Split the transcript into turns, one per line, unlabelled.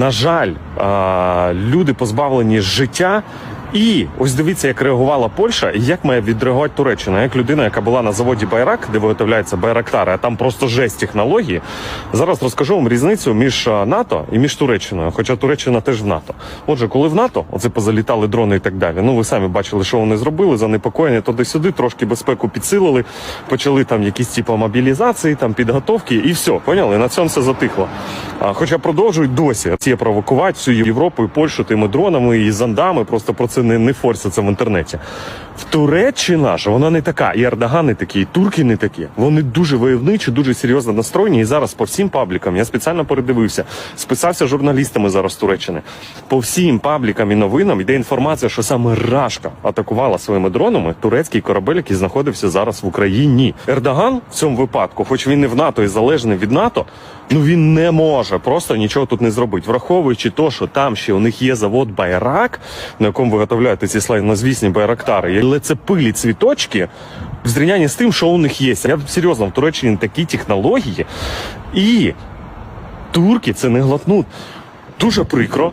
На жаль, люди позбавлені життя. І ось дивіться, як реагувала Польща, і як має відреагувати Туреччина. Як людина, яка була на заводі Байрак, де виготовляються байрактари, а там просто жесть технології. Зараз розкажу вам різницю між НАТО і між Туреччиною. Хоча Туреччина теж в НАТО. Отже, коли в НАТО оце позалітали дрони і так далі. Ну ви самі бачили, що вони зробили, занепокоєння туди-сюди, трошки безпеку підсилили, почали там якісь типу мобілізації, там підготовки, і все, поняли? На цьому все затихло. А, хоча продовжують досі ці провокувати всю Європу і Польщу тими дронами і зондами. Просто про це не, не форсяться в інтернеті. В Туреччина ж вона не така, і Ердоган не такий, і турки не такі. Вони дуже войовничі, дуже серйозно настроєні. І зараз по всім паблікам я спеціально передивився, списався журналістами зараз з Туреччини. По всім паблікам і новинам йде інформація, що саме Рашка атакувала своїми дронами турецький корабель, який знаходився зараз в Україні. Ердоган в цьому випадку, хоч він і в НАТО і залежний від НАТО. Ну він не може просто нічого тут не зробити, враховуючи то, що там ще у них є завод Байрак, на якому виготовляють ці славнозвісні байрактари, але це пилі цвіточки в зрівнянні з тим, що у них є. Я серйозно в Туреччині такі технології, і турки це не глотнуть. Дуже прикро.